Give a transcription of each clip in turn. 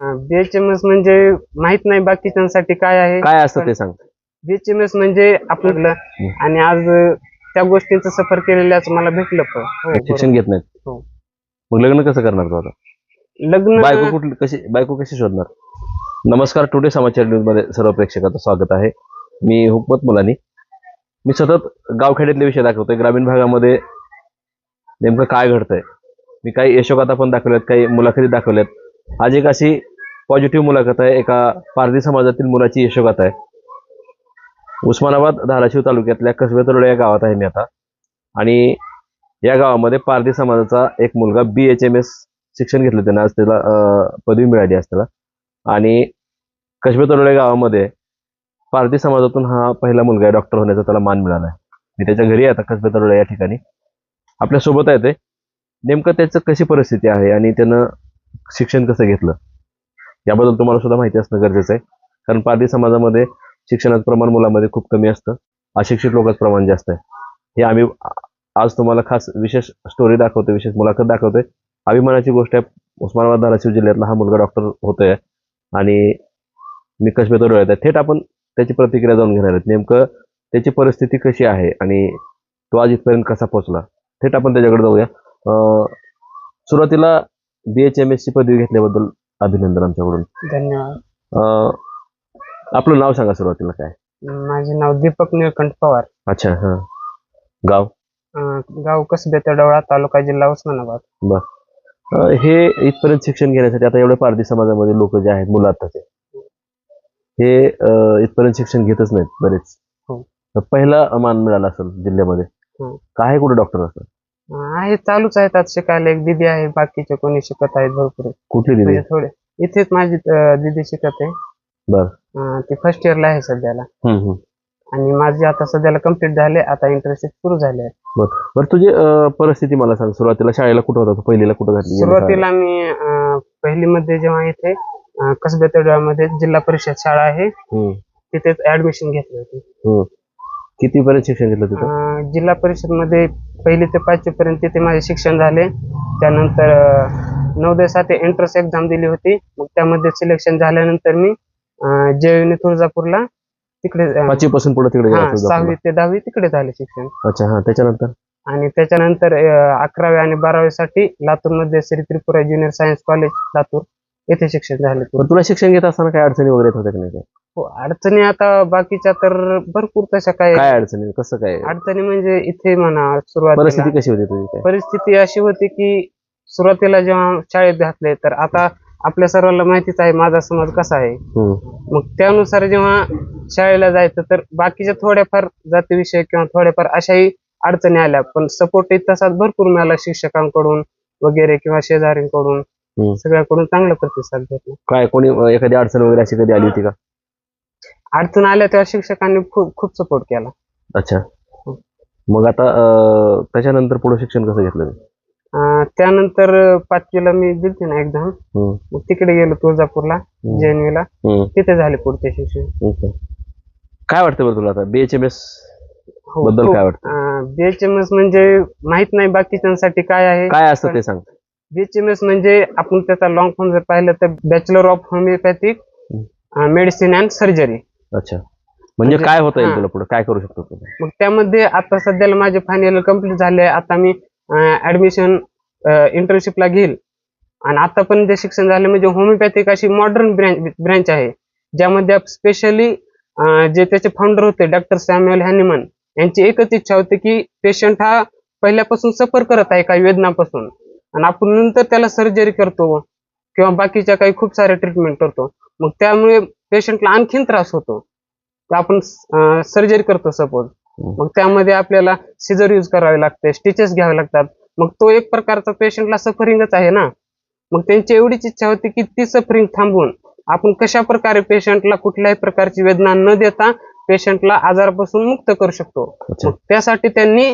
BHMS म्हणजे माहीत नाही बाकीच्यांसाठी काय आहे. काय असतं ते सांग. बीएचएमएस म्हणजे आपलं आणि आज त्या गोष्टींचं सफर केलेल्याच मला भेटलं पण. हो, शिक्षण घेत नाहीत. हो. मग लग्न कसं करणार तू आता? लग्न बायको कुठली कशी बायको कशी शोधणार? नमस्कार टुडे समाचार न्यूजमध्ये सर्व प्रेक्षकाचं स्वागत आहे. मी हुकमत मुलानी. मी सतत गावखेड्यातले विषय दाखवतोय. ग्रामीण भागामध्ये नेमकं काय घडतंय? मी काही यशोगाथा पण दाखवल्यात काही मुलाखती दाखवल्यात. आज एक अशी पॉझिटिव्ह मुलाखत आहे. एका पारधी समाजातील मुलाची यशोगाथा आहे. उस्मानाबाद धाराशिव तालुक्यातल्या कसबे तरोडे या गावात आहे मी आता. आणि या गावामध्ये पारधी समाजाचा एक मुलगा बी एच एम एस शिक्षण घेतलं त्यानं. आज त्याला पदवी मिळाली आज त्याला. आणि कसबे तरोडे गावामध्ये पारधी समाजातून हा पहिला मुलगा आहे. डॉक्टर होण्याचा त्याला मान मिळाला आहे. मी त्याच्या घरी आहे आता कसबे तरोडे या ठिकाणी. आपल्यासोबत आहे ते. नेमकं त्याचं कशी परिस्थिती आहे आणि त्यानं शिक्षण कसं घेतलं? याबद्दल तुम्हाला सुद्धा माहिती असणं गरजेचं आहे. कारण पारधी समाजामध्ये शिक्षणाचं प्रमाण मुलामध्ये खूप कमी असतं. अशिक्षित लोकांचं प्रमाण जास्त आहे. हे आम्ही आज तुम्हाला खास विशेष स्टोरी दाखवतोय विशेष मुलाखत दाखवतोय. अभिमानाची गोष्ट आहे उस्मानाबाद धाराशिव जिल्ह्यातला हा मुलगा डॉक्टर होतोय. आणि मी कश्मीर आहे थेट आपण त्याची प्रतिक्रिया जाऊन घेणार आहेत. नेमकं त्याची परिस्थिती कशी आहे आणि तो आज इथपर्यंत कसा पोहोचला? थेट आपण त्याच्याकडे जाऊया. सुरुवातीला बी एच एम एस ची पदवी घेतल्याबद्दल अभिनंदन आमच्याकडून. धन्यवाद. अं, आपलं नाव सांगा सुरुवातीला काय? माझे नाव दीपक निळकंठ पवार. अच्छा हां. गाव? अं, गाव कसबे तडवळा तालुका जिल्हा उस्मानाबाद. अं, हे इथपर्यंत शिक्षण घेण्यासाठी आता एवढ्या पारधी समाजामध्ये लोक जे आहेत मुलं आत्ताचे हे अं, इथपर्यंत शिक्षण घेतच नाहीत बरेच. हो. तर पहिला मान मिळाला असेल जिल्ह्यामध्ये. हो. काय कुठे डॉक्टर असतात? आहे चालूच आहेत आज शिकायला. एक दिदी आहे बाकीचे कोणी शिकत आहेत भरपूर. कुठली दिली म्हणजे थोडे. इथेच माझी अं, दिदी शिकत आहे. बर. अं, ती फर्स्ट इयरला आहे सध्याला. हम्म, हम्म. आणि माझी आता सध्याला कंप्लीट झाले आता इंटर्नशिप सुरू झाले आहे. बरं. तुझी अं, परिस्थिती मला सांग. सुरुवातीला शाळेला कुठं होता तू? पहिलीला कुठं घातली? सुरुवातीला मी अं, पहिलीमध्ये जेव्हा इथे अं, कसबे जिल्हा परिषद शाळा आहे. हम्म, तिथेच ऍडमिशन घेतली होती. हम्म. कितीपर्यंत शिक्षण घेतलं तिथं? अं, जिल्हा परिषदमध्ये पहिली ते पाचवी पर्यंत तिथे माझे शिक्षण झाले. त्यानंतर अं, नवोदयसाठी एंट्रन्स एक्झाम दिली होती. मग त्यामध्ये सिलेक्शन झाल्यानंतर मी जेयुनी तुळजापूरला तिकडे अं, पाचवी पासून पुढे तिकडे गेला हा, सहावी ते दहावी तिकडे झाले शिक्षण. अच्छा हा त्याच्यानंतर? आणि त्याच्यानंतर अं, अकरावी आणि बारावीसाठी लातूरमध्ये Shri Tripura junior science college Latur येथे शिक्षण झाले. पण तुला शिक्षण घेत असताना काय अडचणी वगैरे येत होत्या की नाही काय? हो, अडचणी आता बाकीच्या तर भरपूर तशा काय काय अडचणी कसं काय? अडचणी म्हणजे इथे म्हणा सुरुवातीला. परिस्थिती कशी होती तुझी काय? परिस्थिती अशी होती की सुरुवातीला जेव्हा शाळेत घातले तर आता आपल्या सर्वांना माहितीच आहे माझा समाज कसा आहे. हम्म. मग त्यानुसार जेव्हा शाळेला जायचं तर बाकीच्या थोड्याफार जातीविषयक किंवा थोड्याफार अशाही अडचणी आल्या. पण सपोर्ट तसाच भरपूर मिळाला शिक्षकांकडून वगैरे किंवा शेजाऱ्यांकडून. हम्म. सगळ्याकडून चांगला प्रतिसाद भेटला. काय कोणी अं, एखादी अडचण वगैरे अशी कधी आली होती का? अडचण आल्या तेव्हा शिक्षकांनी खूप खूप सपोर्ट केला. अच्छा. मग आता अं, त्याच्यानंतर पुढे शिक्षण कसं घेतलं? अं, त्यानंतर पाचवीला मी दिलते ना एक्झाम हम्म, मग तिकडे गेलो तुळजापूरला हम्म, जेएनयूला हम्म, तिथे झाले पुढचे शिक्षण. काय वाटतं बरं तुला आता? बीएचएमएस हो, बद्दल. काय वाटतं? बीएचएमएस म्हणजे माहीत नाही बाकीच्यांसाठी काय आहे काय असतं ते सांग. बीएचएमएस म्हणजे आपण त्याचा लॉंग फॉर्म जर पाहिलं तर bachelor of homeopathic medicine and surgery अच्छा. म्हणजे म्हणजे- काय होता येईल हा. तुला पुढे? काय करू शकतो मग त्यामध्ये आता सध्याला माझे फायनल कंप्लीट झाले. आता मी ऍडमिशन इंटर्नशिपला घेईल. आणि आता पण जे शिक्षण झाले म्हणजे होमिओपॅथिक अशी मॉडर्न ब्रँच ब्रँच आहे. ज्यामध्ये स्पेशली जे त्याचे फाउंडर होते डॉक्टर सॅम्युअल हॅनिमन यांची एकच इच्छा होती की पेशंट हा पहिल्यापासून सफर करत आहे काही वेदनापासून. आणि आपण नंतर त्याला सर्जरी करतो किंवा बाकीच्या काही खूप साऱ्या ट्रीटमेंट करतो. मग त्यामुळे पेशंटला आणखीन त्रास होतो. आपण सर्जरी करतो सपोज मग त्यामध्ये आपल्याला सिजर यूज करावे लागते स्टिचेस घ्यावे लागतात. मग तो एक प्रकारचा पेशंटला सफरिंगच आहे ना. मग त्यांची एवढीच इच्छा होती की ती सफरिंग थांबवून आपण कशा प्रकारे पेशंटला कुठल्याही प्रकारची वेदना न देता पेशंटला आजारापासून मुक्त करू शकतो. त्यासाठी त्यांनी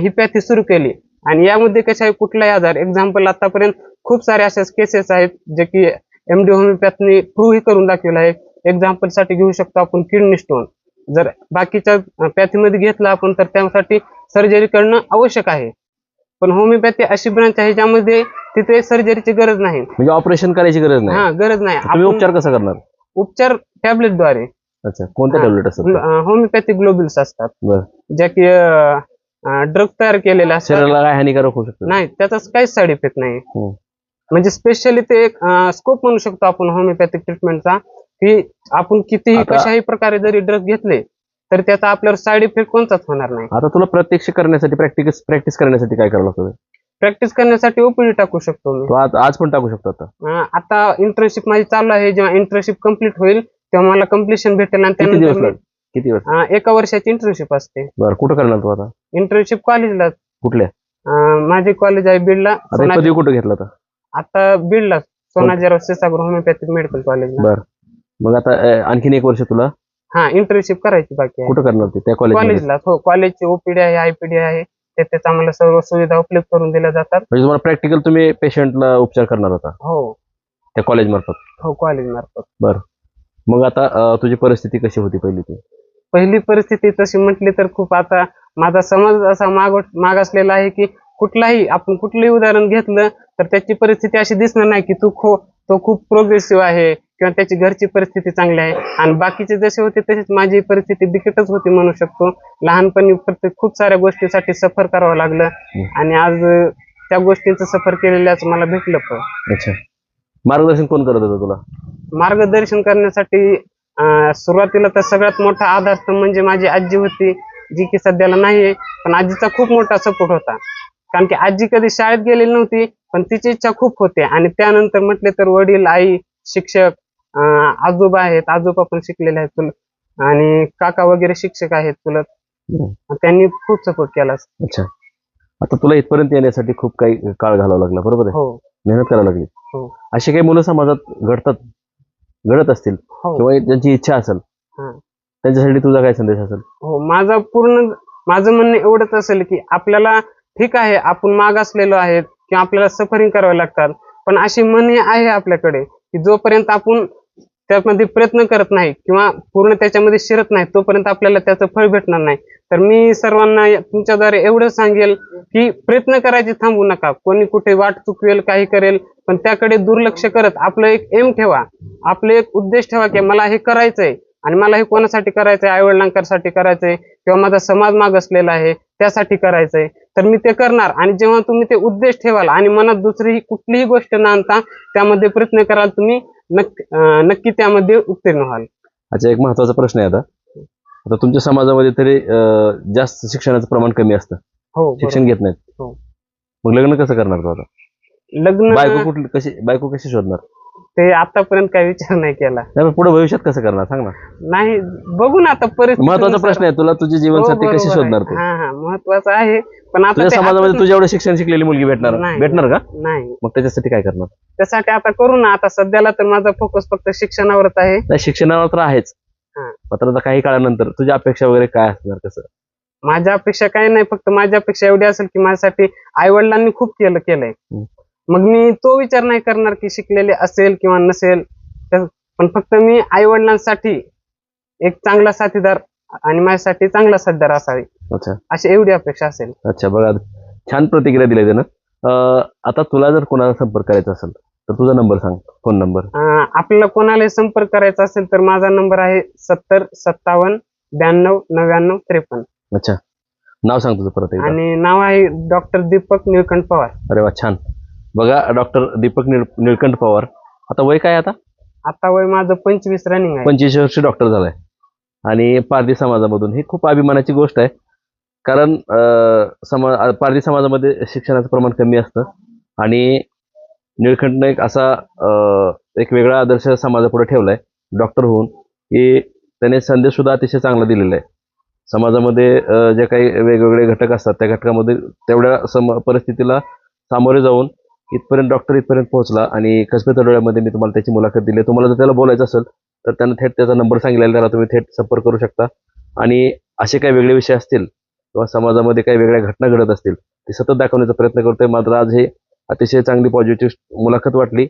ही पॅथी सुरू केली. आणि यामध्ये कशा कुठलाही आजार एक्झाम्पल आतापर्यंत खूप सारे अशा केसेस आहेत जे की एम डी होमिओपॅथनी प्रूव्ह करून दाखवलं आहे. एक्झाम्पलसाठी घेऊ शकतो आपण किडनी स्टोन जर बाकीच्या पॅथीमध्ये घेतलं आपण तर त्यासाठी सर्जरी करणं आवश्यक आहे. पण होमिओपॅथी अशी ब्रांच आहे ज्यामध्ये तिथे सर्जरीची गरज नाही. म्हणजे ऑपरेशन करायची गरज नाही. हा गरज नाही. आपण उपचार कसा करणार? उपचार टॅबलेटद्वारे. अच्छा कोणत्या हा. टॅबलेट असतात? होमिओपॅथी ग्लोबिल्स असतात. ज्या की ड्रग तयार केलेले असतात. शरीराला काय हानिकारक होऊ शकतं? नाही त्याचा काहीच साईड इफेक्ट नाही. हम्म. म्हणजे स्पेशली ते एक स्कोप म्हणू शकतो आपण होमिओपॅथिक ट्रीटमेंटचा की आपण कितीही आता- कशाही प्रकारे जरी ड्रग घेतले तर त्याचा आपल्यावर साईड इफेक्ट कोणताच होणार नाही. आता तुला प्रत्यक्ष करण्यासाठी प्रॅक्टिस प्रॅक्टिस करण्यासाठी काय करावं लागतं? प्रॅक्टिस करण्यासाठी ओपीडी टाकू शकतो मी. तो आज आज पण टाकू शकतो आता. अं, आता इंटर्नशिप माझी चालू आहे जेव्हा इंटर्नशिप कंप्लीट होईल तेव्हा मला कम्प्लिशन भेटेल आणि किती दिवस त्यानंतर मी- लागेल? किती वर्ष अं, एका वर्षाची इंटर्नशिप असते. बरं कुठं करणार तू आता? इंटर्नशिप कॉलेजला कुठल्या? माझे कॉलेज आहे बीडला. आता कुठं घेतला आता? आता बीडला सोनाजीराव क्षीरसागर होमिओपॅथिक मेडिकल कॉलेजला बरं. मग आता अं, आणखीन एक वर्ष तुला? हा इंटर्नशिप करायची बाकी आहे. कुठं करणार ते? त्या कॉलेज कॉलेजला हो कॉलेजची ओपीडी आहे आयपीडी आहे. त्याच्यात आम्हाला सर्व सुविधा उपलब्ध करून दिल्या जातात. म्हणजे तुम्हाला प्रॅक्टिकल तुम्ही पेशंटला उपचार करणार होता हो. त्या कॉलेज मार्फत? हो कॉलेज मार्फत. मग आता अं, तुझी परिस्थिती कशी होती पहिली ती? पहिली परिस्थिती तशी म्हटली तर खूप आता माझा समज असा माग मागासलेला आहे की कुठलाही आपण कुठलंही उदाहरण घेतलं तर त्याची परिस्थिती अशी दिसणार नाही की तू खो तो खूप प्रोग्रेसिव्ह आहे किंवा त्याची घरची परिस्थिती चांगली आहे. आणि बाकीचे जसे होते तसेच माझी परिस्थिती बिकटच होती म्हणू शकतो. लहानपणी प्रत्येक खूप साऱ्या गोष्टीसाठी सफर करावं लागलं. आणि आज त्या गोष्टींचं सफर केलेल्याच मला भेटलं पण. अच्छा. मार्गदर्शन कोण करत होतं तुला? मार्गदर्शन करण्यासाठी सुरुवातीला तर सगळ्यात मोठा आधारस्तंभ म्हणजे माझी आजी होती जी की सध्याला नाहीये पण आजीचा खूप मोठा सपोर्ट होता. कारण की आजी कधी शाळेत गेलेली नव्हती पण तिची इच्छा खूप होते. आणि त्यानंतर म्हटले तर वडील आई शिक्षक आजोबा आहेत. आजोबा पण शिकलेले आहेत चुलत आणि काका वगैरे शिक्षक आहेत हम्म. त्यांनी खूप सपोर्ट केला. अच्छा. आता तुला इथपर्यंत येण्यासाठी खूप काही काळ घालावा लागला बरोबर आहे? हो. मेहनत करावी लागली. हो. अशी काही मुलं समाजात घडतात घडत असतील? हो. किंवा त्यांची इच्छा असेल? हा. त्यांच्यासाठी तुझा काय संदेश असेल? हो माझा पूर्ण माझं म्हणणं एवढंच असेल की आपल्याला ठीक आहे आपण मागासलेलो आहेत किंवा आपल्याला सफरिंग करावे लागतात. पण अशी मनी आहे आपल्याकडे की जोपर्यंत आपण त्यामध्ये प्रयत्न करत नाही किंवा पूर्ण त्याच्यामध्ये शिरत नाही तोपर्यंत आपल्याला त्याचं फळ भेटणार नाही. तर मी सर्वांना तुमच्याद्वारे एवढं सांगेल की प्रयत्न करायचे थांबू नका. कोणी कुठे वाट चुकवेल काही करेल पण त्याकडे दुर्लक्ष करत आपलं एक एम ठेवा. आपलं एक उद्देश ठेवा की मला हे करायचंय आणि मला हे कोणासाठी करायचंय? आईवडिलांसाठी करायचंय? किंवा माझा समाज मागसलेला आहे त्यासाठी करायचंय. तर मी ते करणार. आणि जेव्हा तुम्ही ते उद्देश ठेवाल आणि मनात दुसरी कुठलीही गोष्ट न आणता त्यामध्ये प्रयत्न कराल तुम्ही नक्की नक्की त्यामध्ये उत्तीर्ण व्हाल. अच्छा एक महत्त्वाचा प्रश्न आहे आता. आता तुमच्या समाजामध्ये तरी अं, जास्त शिक्षणाचं प्रमाण कमी असतं. हो शिक्षण घेत नाहीत. हो. मग लग्न कसं करणार तू आता? लग्न बायको कुठली कशी बायको कशी शोधणार? ते आतापर्यंत काही विचार नाही केला. त्यामुळे पुढे भविष्यात कसं करणार? सांग ना. नाही बघू ना आता परिस्थिती महत्त्वाचा प्रश्न आहे तुला तुझी जीवनसाथी कशी शोधणार तू? हा हा महत्वाचं आहे. पण आता तुझ्या ते समाजामध्ये आताच- तुझ्या एवढं शिक्षण शिकलेली मुलगी भेटणार नाही. भेटणार का? नाही. मग त्याच्यासाठी काय करणार? त्यासाठी आता करू ना आता सध्याला तर माझा फोकस फक्त शिक्षणावरच आहे. नाही शिक्षणावर तर आहेच. हा. मात्र आता काही काळानंतर तुझ्या अपेक्षा वगैरे काय असणार कसं? माझ्या अपेक्षा काही नाही फक्त माझी अपेक्षा एवढी असेल की माझ्यासाठी आई वडिलांनी खूप केलं केलंय. हम्म. मग मी तो विचार नाही करणार की शिकलेले असेल किंवा नसेल. पण फक्त मी आई वडिलांसाठी एक चांगला साथीदार आणि माझ्यासाठी चांगला साथीदार असावी. अच्छा. अशी एवढी अपेक्षा असेल. अच्छा बघा छान प्रतिक्रिया दिली त्यानं. आता तुला जर कोणाला संपर्क करायचा असेल तर तुझा नंबर सांग फोन नंबर. आपल्याला कोणालाही संपर्क करायचा असेल तर माझा नंबर आहे सत्तर सत्तावन्न ब्याण्णव नव्याण्णव त्रेपन्न. अच्छा. नाव सांग तुझं परत आणि नाव आहे डॉक्टर दीपक निळकंठ पवार. अरे वा छान. बघा डॉक्टर दीपक निळ निळकंठ पवार. आता वय काय आता? आता वय माझं पंचवीस रनिंग आहे. पंचवीस वर्ष डॉक्टर झालाय. आणि पारधी समाजामधून ही खूप अभिमानाची गोष्ट आहे. कारण समा पारधी समाजामध्ये शिक्षणाचं प्रमाण कमी असतं. आणि निळखंडनं एक असा एक वेगळा आदर्श समाजापुढे ठेवलाय डॉक्टर होऊन की त्याने संदेश सुद्धा अतिशय चांगला दिलेला आहे. समाजामध्ये जे काही वेगवेगळे घटक असतात त्या घटकामध्ये तेवढ्या सम परिस्थितीला सामोरे जाऊन इथपर्यंत डॉक्टर इथपर्यंत पोहोचला आणि कसबे तडोळ्यामध्ये मी तुम्हाला त्याची मुलाखत दिली. तुम्हाला जर त्याला बोलायचं असेल तर त्यांना थेट त्याचा नंबर सांगितलेला त्याला तुम्ही थेट संपर्क करू शकता. आणि असे काही वेगळे विषय असतील किंवा समाजामध्ये काही वेगळ्या घटना घडत असतील ते सतत दाखवण्याचा प्रयत्न करतोय. मात्र आज हे अतिशय चांगली पॉझिटिव्ह मुलाखत वाटली.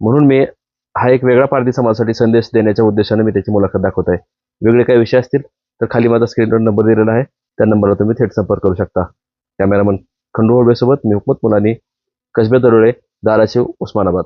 म्हणून मी हा एक वेगळा पारधी समाजासाठी संदेश देण्याच्या उद्देशाने मी त्याची मुलाखत दाखवत आहे. वेगळे काही विषय असतील तर खाली माझा स्क्रीनवर नंबर दिलेला आहे. त्या नंबरवर तुम्ही थेट संपर्क करू शकता. कॅमेरामन खंडू सोबत मी हुकमत मुलानी कसबे दरोळे धाराशिव उस्मानाबाद.